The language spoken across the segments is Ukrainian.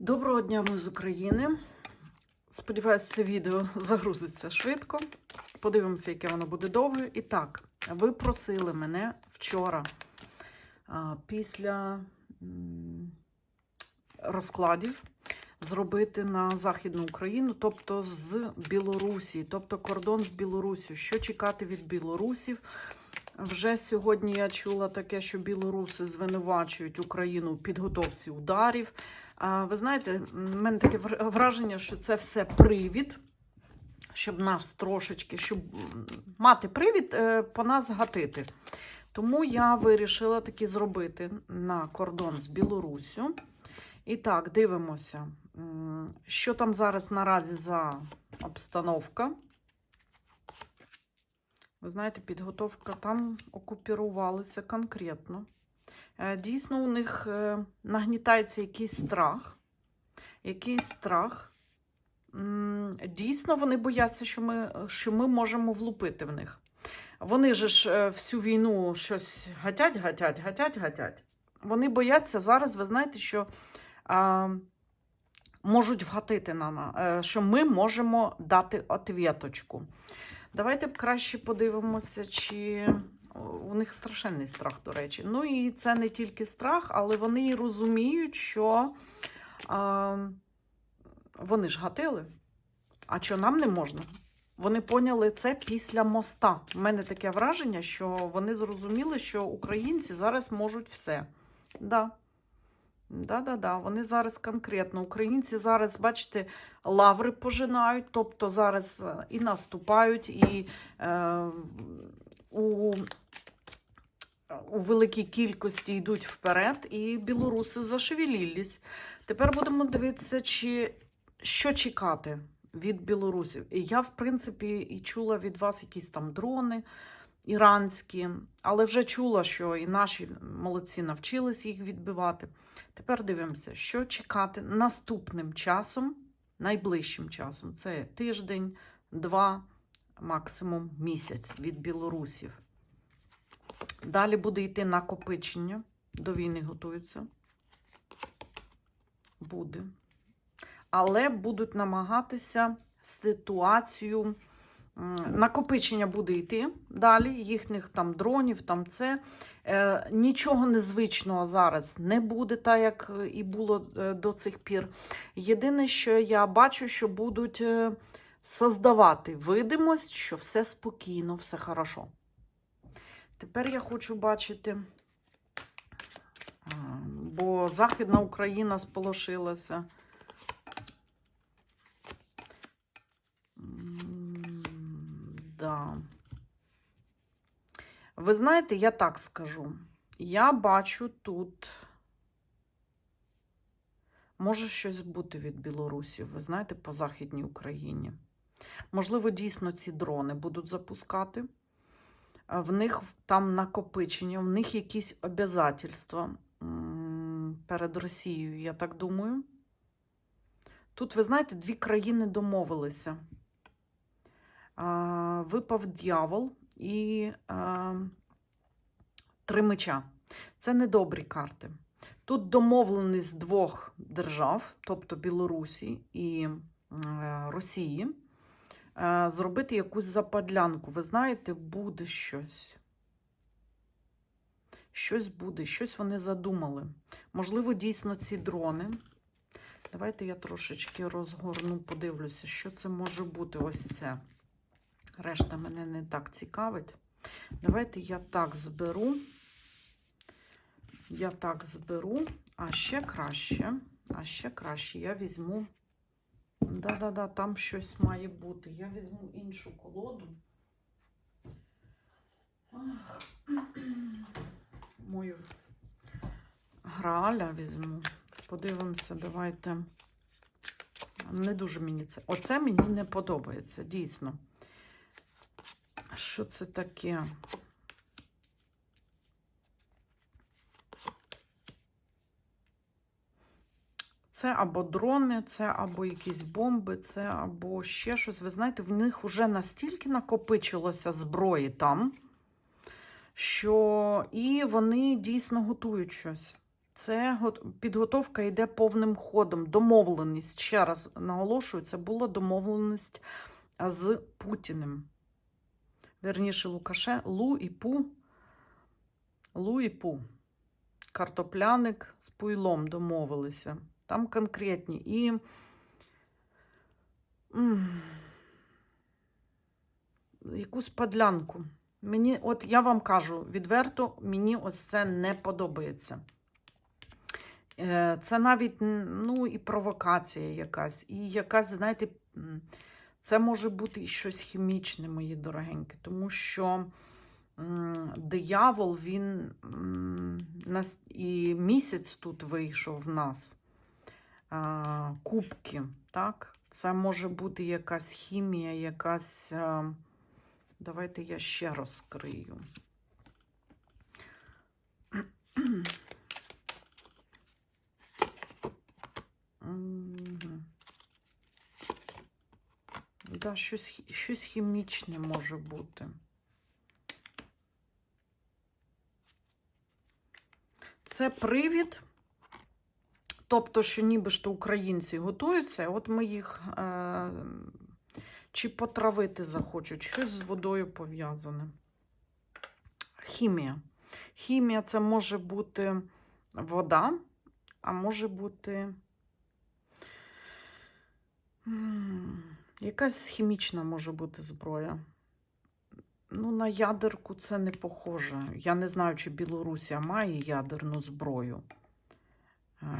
Доброго дня, ми з України. Сподіваюся, це відео загрузиться швидко. Подивимося, яке воно буде довге. І так, ви просили мене вчора після розкладів зробити на Західну Україну, тобто з Білорусі, тобто кордон з Білорусі. Що чекати від білорусів? Вже сьогодні я чула таке, що білоруси звинувачують Україну у підготовці ударів. Ви знаєте, в мене таке враження, що це все привід, щоб нас трошечки, щоб мати привід е, по нас гатити. Тому я вирішила таки зробити на кордон з Білоруссю. І так, дивимося, що там зараз наразі за обстановка. Ви знаєте, підготовка там окупірувалася конкретно. Е, Дійсно, у них е, нагнітається якийсь страх. Якийсь страх. Дійсно, вони бояться, що ми, що ми можемо влупити в них. Вони же ж е, всю війну щось гатять, гатять, гатять, гатять. Вони бояться зараз, ви знаєте, що а, можуть вгатити на нас, що ми можемо дати отвіточку. Давайте б краще подивимося, чи у них страшенний страх, до речі. Ну і це не тільки страх, але вони розуміють, що а, вони ж гатили. А що нам не можна? Вони поняли це після моста. У мене таке враження, що вони зрозуміли, що українці зараз можуть все. Да. Да-да-да, вони зараз конкретно. Українці зараз, бачите, лаври пожинають, тобто зараз і наступають, і е, у, у великій кількості йдуть вперед, і білоруси зашевелілись. Тепер будемо дивитися, чи, що чекати від білорусів. І я, в принципі, і чула від вас якісь там дрони іранські, але вже чула, що і наші молодці навчились їх відбивати. Тепер дивимося, що чекати наступним часом, найближчим часом. Це тиждень, два, максимум місяць від білорусів. Далі буде йти накопичення. До війни готуються. Буде. Але будуть намагатися ситуацію. Накопичення буде йти далі, їхніх там дронів, там це. Е, нічого незвичного зараз не буде, так як е, і було е, до цих пір. Єдине, що я бачу, що будуть е, создавати видимость, що все спокійно, все хорошо. Тепер я хочу бачити, бо Західна Україна сполошилася. Да. Ви знаєте, я так скажу. Я бачу тут. Може щось бути від білорусів, ви знаєте, по Західній Україні. Можливо, дійсно ці дрони будуть запускати. В них там накопичення, в них якісь обязательства перед Росією, я так думаю. Тут, ви знаєте, дві країни домовилися. Випав дьявол і а, три меча. Це недобрі карти. Тут домовленість двох держав, тобто Білорусі і е, Росії, е, зробити якусь западлянку. Ви знаєте, буде щось. Щось буде, щось вони задумали. Можливо, дійсно ці дрони. Давайте я трошечки розгорну, подивлюся, що це може бути ось це. Решта мене не так цікавить. Давайте я так зберу. Я так зберу, а ще краще, а ще краще я візьму. Да-да-да, там щось має бути. Я візьму іншу колоду. Мою грааля візьму. Подивимося, давайте. Не дуже мені це. Оце мені не подобається, дійсно. Що це таке? Це або дрони, це або якісь бомби, це або ще щось. Ви знаєте, в них вже настільки накопичилося зброї там, що і вони дійсно готують щось. Це підготовка йде повним ходом. Домовленість. Ще раз наголошую, це була домовленість з Путіним. Верніше, Лукаше, Лу і Пу. Лу і Пу. Картопляник з пуйлом домовилися. Там конкретні. І. Якусь подлянку. Мені, от я вам кажу відверто, мені ось це не подобається. Е, Це навіть ну, і провокація якась, і якась, знаєте, це може бути і щось хімічне, мої дорогенькі, тому що диявол, він і місяць тут вийшов в нас. Кубки, так? Це може бути якась хімія, якась. Давайте я ще розкрию. Да, щось, щось хімічне може бути. Це привід, тобто, що ніби ж то українці готуються, от ми їх е, чи потравити захочуть, щось з водою пов'язане. Хімія. Хімія це може бути вода, а може бути якась хімічна може бути зброя. Ну, на ядерку це не похоже. Я не знаю, чи Білорусія має ядерну зброю,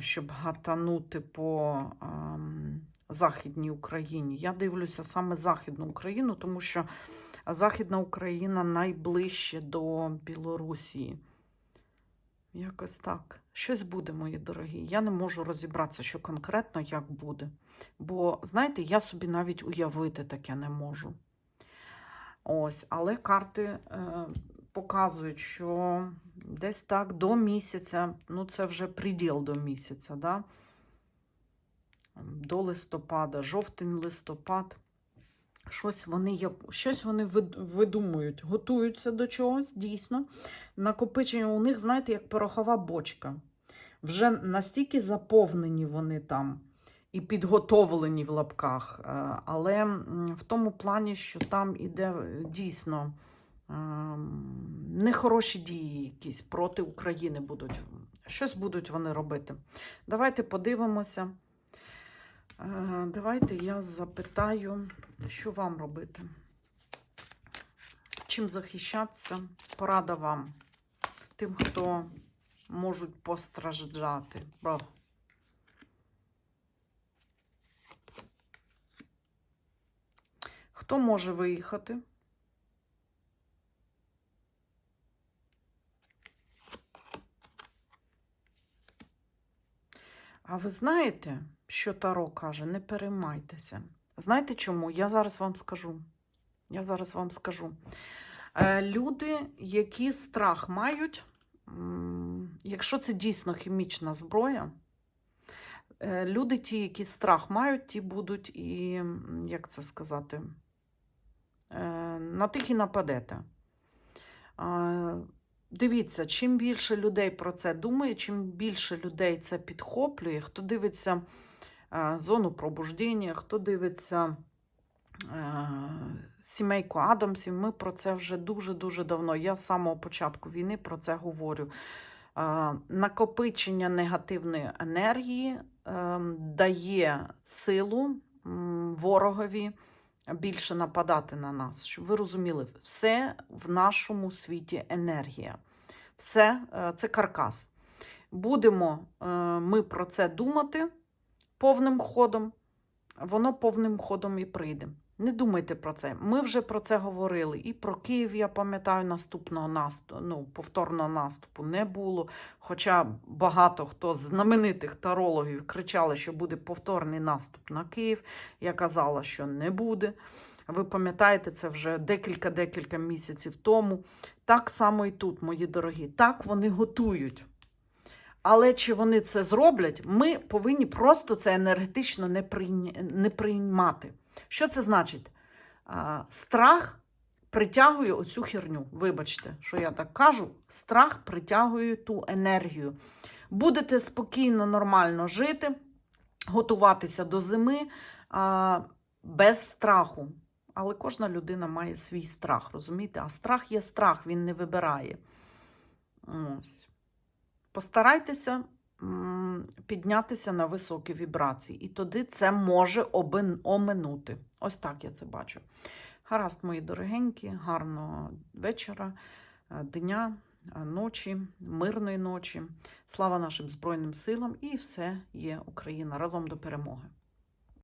щоб гатанути по ем, Західній Україні. Я дивлюся саме Західну Україну, тому що Західна Україна найближче до Білорусі. Якось так. Щось буде, мої дорогі. Я не можу розібратися, що конкретно як буде. Бо, знаєте, я собі навіть уявити таке не можу. Ось, але карти е, показують, що десь так до місяця, ну це вже приділ до місяця, да? до листопада, жовтень-листопад. Щось вони, щось вони видумують, готуються до чогось, дійсно. Накопичення у них, знаєте, як порохова бочка. Вже настільки заповнені вони там і підготовлені в лапках, е, але в тому плані, що там іде е, дійсно нехороші дії якісь проти України будуть. Щось будуть вони робити. Давайте подивимося. Е, Давайте я запитаю, що вам робити. Чим захищатися? Порада вам. Тим, хто можуть постраждати. Бо Хто може виїхати? А ви знаєте, що Таро каже? Не переймайтеся. Знаєте чому? Я зараз вам скажу. Я зараз вам скажу. Е, Люди, які страх мають, якщо це дійсно хімічна зброя, е, люди, ті, які страх мають, ті будуть і, як це сказати, е, на тих і нападете. Дивіться, чим більше людей про це думає, чим більше людей це підхоплює, хто дивиться е, зону пробуждення, хто дивиться е, сімейку Адамсів, ми про це вже дуже-дуже давно. Я з самого початку війни про це говорю. Е, Накопичення негативної енергії е, дає силу ворогові більше нападати на нас. Щоб ви розуміли, все в нашому світі енергія. Все е, це каркас. Будемо е, ми про це думати повним ходом, воно повним ходом і прийде. Не думайте про це. Ми вже про це говорили. І про Київ, я пам'ятаю, наступного наступу, ну, повторного наступу не було. Хоча багато хто з знаменитих тарологів кричали, що буде повторний наступ на Київ. Я казала, що не буде. Ви пам'ятаєте, це вже декілька-декілька місяців тому. Так само і тут, мої дорогі. Так вони готують. Але чи вони це зроблять, ми повинні просто це енергетично не, приймати. Що це значить? Страх притягує оцю херню. Вибачте, що я так кажу. Страх притягує ту енергію. будете спокійно, нормально жити, готуватися до зими без страху. Але кожна людина має свій страх, розумієте? А страх є страх, він не вибирає. Ось. Постарайтеся піднятися на високі вібрації, і тоді це може оминути. Ось так я це бачу. Гаразд, мої дорогенькі, гарного вечора, е, дня, е, ночі, мирної ночі. Слава нашим Збройним силам і все є Україна разом до перемоги.